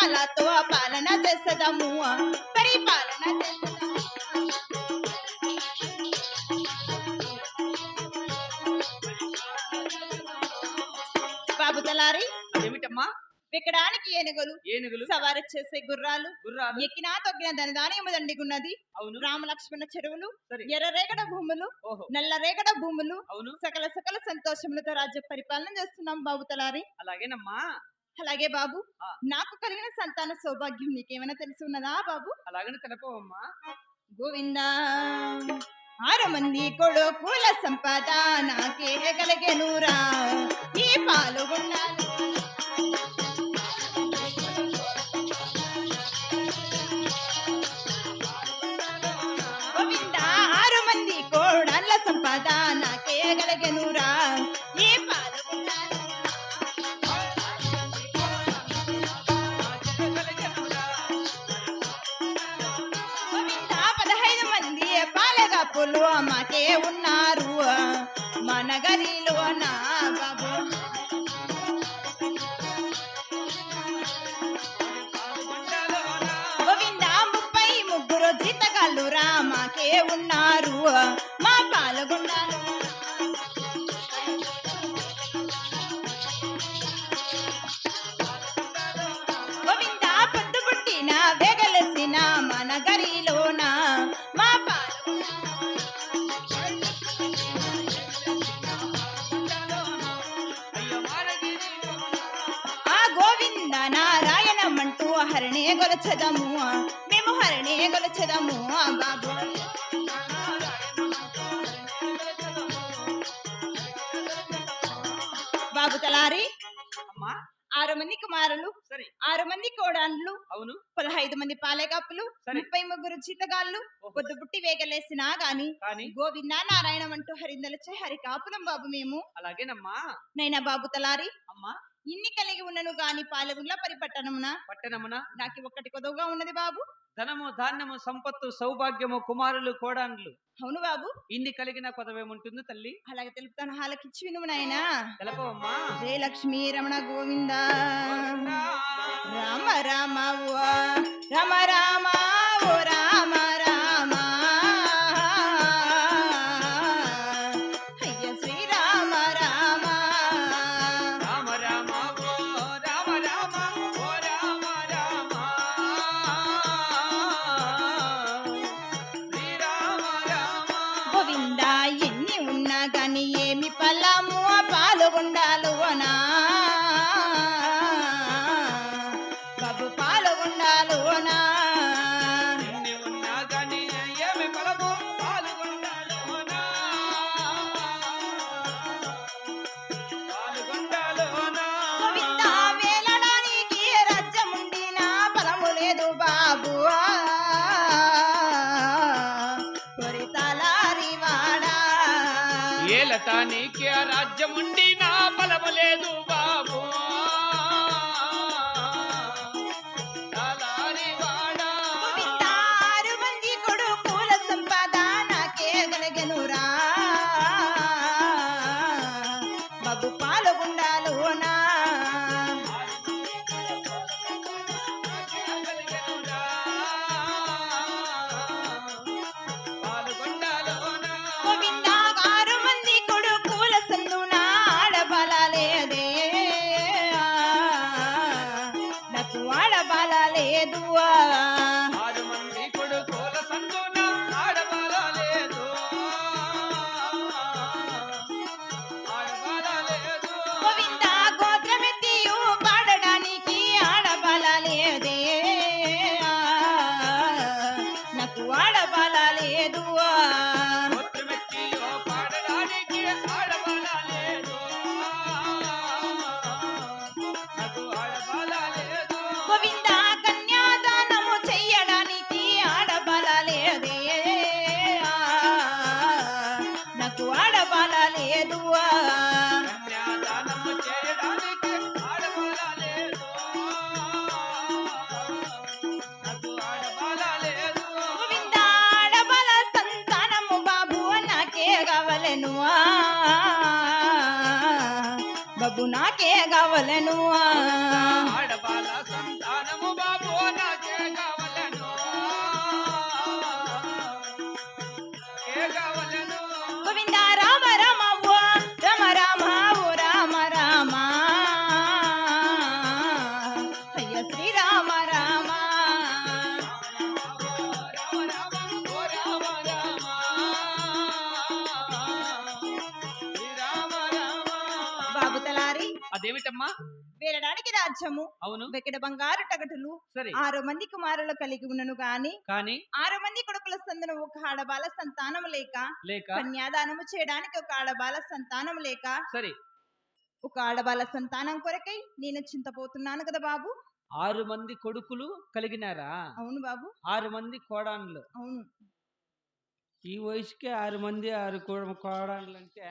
సంతోషమలతో పాలన చేసదము పరిపాలన చేసదము బాబు తలారి ఏమిటమ్మా? విక్కడానికి ఏనుగులు ఏనుగులు? సవారి చేసే గుర్రాలు గుర్రాలు? ఎక్కినా తొక్కిన దాని దానియము దండిగున్నది. అవును. రామ లక్ష్మణ చెరువులు సరే. ఎర్రరేగడ భూములు ఓహో. నల్ల రేగడ భూములు అవును. సకల సకల సంతోషములతో రాజ్య పరిపాలన చేస్తున్నాం బాబు తలారి. అలాగేనమ్మా. అలాగే బాబు. నాకు కలిగిన సంతాన సౌభాగ్యం నీకేమైనా తెలిసి ఉన్నదా బాబు? అలాగని తెలపవమ్మా. గోవింద ఆరు మంది కొడుకుల సంపద నాకే కలిగెనురా. ఈ పాల్గొన్నాను పాలగాపులు మాకే ఉన్నారు. మన గదిలో నా బాబు. గోవింద ముప్పై ముగ్గురు జీతగాళ్ళు రా మాకే ఉన్నారు. మా పాల్గొండాలు హరణే గొలచదము మేము హరణే గొలచదము ఆ బాబు బాబు తలారి అమ్మా. ఆరు మంది కుమారులు సరే. ఆరు మంది కోడాన్లు అవును. పదహైదు మంది పాలేకాపులు సరే. ముప్పై ముగ్గురు జీతగాళ్ళు ఓహో. పొద్దు పుట్టి వేగలేసినా గాని గోవింద నారాయణం అంటూ హరిందలచే హరి కాపులం బాబు మేము. అలాగేనమ్మా. నైనా బాబు తలారి. అమ్మా. ఇన్ని కలిగి ఉన్నను గాని పాలగుండ్ల పరిపట్టణమున పట్టణమున నాకు ఒక్కటి కొదవగా ఉన్నది బాబు. ధనము ధాన్యము సంపత్తు సౌభాగ్యము కుమారులు కోడాన్లు. అవును బాబు. ఇన్ని కలిగిన కొదవేముంటుంది తల్లి? అలాగే తెలుపుతాను హాలకిచ్చి వినుము నాయనా. తెలపవమ్మా. జయ లక్ష్మీ రమణ గోవింద. రామ రామ రామ రామ ఓ రామ రామ. అయ్య శ్రీరామ రామ రామ. రామ ఓ రామ రామ ఓ రామ రామ. శ్రీరామ రామ గోవింద ఎన్ని ఉన్నా గాని ఏమి పల్లము పాల్గొండాలు నీకే రాజ్యముండి నా బలవలేదు లేదు బాబు తలారి నా బాబు నాకే కావలెను ఆడబాల సంతానము అదేమిటమ్మా వేరడానికి రాజ్యము అవును. వెక్కడ బంగారు టగటులు సరే. ఆరు మంది కుమారులు కలిగి ఉన్నను గాని కానీ? ఆరు మంది కొడుకుల సందున ఒక ఆడబాల సంతానము లేక లేక? కన్యాదానము చేయడానికి ఒక ఆడబాల సంతానం లేక? సరే. ఒక ఆడబాల సంతానం కొరకై నేను చింతపోతున్నాను కదా బాబు. ఆరు మంది కొడుకులు కలిగినారా? అవును బాబు. ఆరు మంది కోడాన్లు. అవును. ఈ వయసుకే ఆరు మంది ఆరు కోడాన్లు అంటే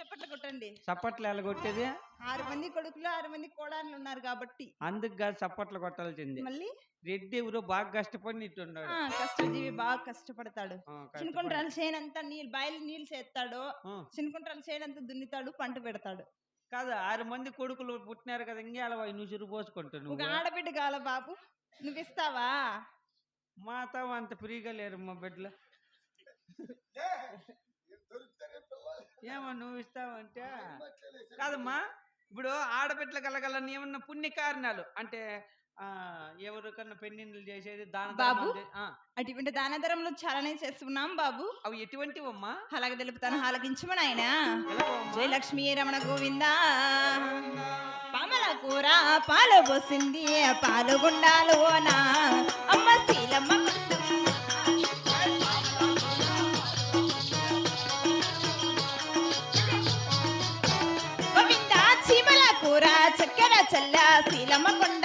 చెప్పట్లు కొట్టండి. చప్పట్లు ఎలా కొట్టేది? ఆరు మంది కొడుకులు ఆరు మంది కోడాన్లు ఉన్నారు కాబట్టి. అందుకు కాదు చప్పట్లు కొట్టాల్సింది. మళ్ళీ? రెడ్డి ఎవరో బాగా కష్టపడి ఇట్టున్నాడు ఆ, కష్టజీవి బాగా కష్టపడతాడు. చినుకుంటాల చేనంతా నీళ్ళు బయలు నీళ్ళు చేస్తాడు ఆ, చినుకుంటాల చేనంతా దున్నుతాడు పంట పెడతాడు. కాదు ఆరు మంది కొడుకులు పుట్టినారు కదా ఇంకే అలా నువ్వు చురు పోసుకుంటావు ఒక నువ్వు ఆడబిడ్డ కాల బాబు? నువ్వు ఇస్తావా? మాతో అంత ఫ్రీగా లేరు మా బిడ్డలు. ఏమో నువ్వు ఇస్తావంటే. కాదమ్మా ఇప్పుడు ఆడబిడ్డలు కలగలని ఏమన్నా పుణ్య కారణాలు. అంటే ఆ ఎవరికన్నా పెన్నిళ్ళు చేసేది దాన బాబు? ధర్మాలు అటువంటి దానధరములు చాలానే చేస్తున్నాం బాబు. అవి ఎటువంటివమ్మా? అలాగే తెలుపుతాను ఆలకించమని ఆయన ఎలాగోమ్మా? జయ లక్ష్మీ రమణ గోవింద. పామల కూర పాలు పోసింది పాలుగుండాలోనా అమ్మ శీలమ్మ శీలమ్మ కొండ